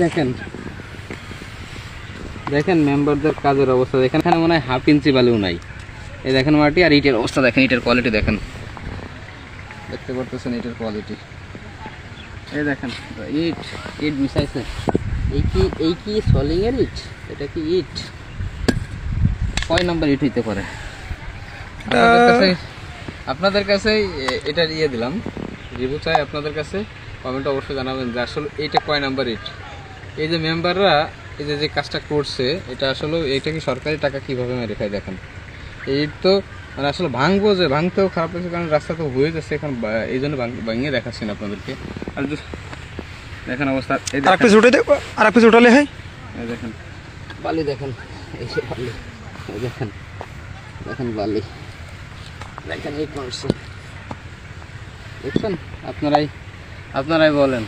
দেখেন। দেখেন মেম্বারদের কাজের অবস্থা। দেখেন এখানে মনে হয় হাফ ইঞ্চি বালিও নাই। এই দেখেন মাটি আর ইটের অবস্থা। দেখেন ইটের কোয়ালিটি দেখেন। দেখতে পারতেছেন ইটের কোয়ালিটি এই দেখেন ইট ইট মিশাইছে। এই কি এই কি সলিং এর ইট? এটা কি ইট? কয় নাম্বার ইট হইতে পারে? আপনাদের কাছে আপনাদের কাছে এটার ইয়ে দিলাম। রিভিউ চাই আপনাদের কাছে। কমেন্ট অবশ্যই জানাবেন যে আসলে এইটা কয় নাম্বার ইট? এই যে মেম্বাররা এই যে যে কাজটা করছে এটা আসলে এটা কি সরকারি টাকা কীভাবে মেরে খায় দেখেন? এই তো মানে আসলে ভাঙবো যে ভাঙতেও খারাপ লাগছে কারণ রাস্তা তো হয়ে যাচ্ছে এখন এই জন্য ভাঙিয়ে দেখাচ্ছি না আপনাদেরকে। আর দেখেন অবস্থা এই আর এক পিস উঠে দে আর এক পিস উঠালে হয় দেখেন। বালি দেখেন। এই যে বালি। দেখেন। দেখেন বালি। দেখেন এই করছে। দেখছেন? আপনারাই আপনারাই বলেন।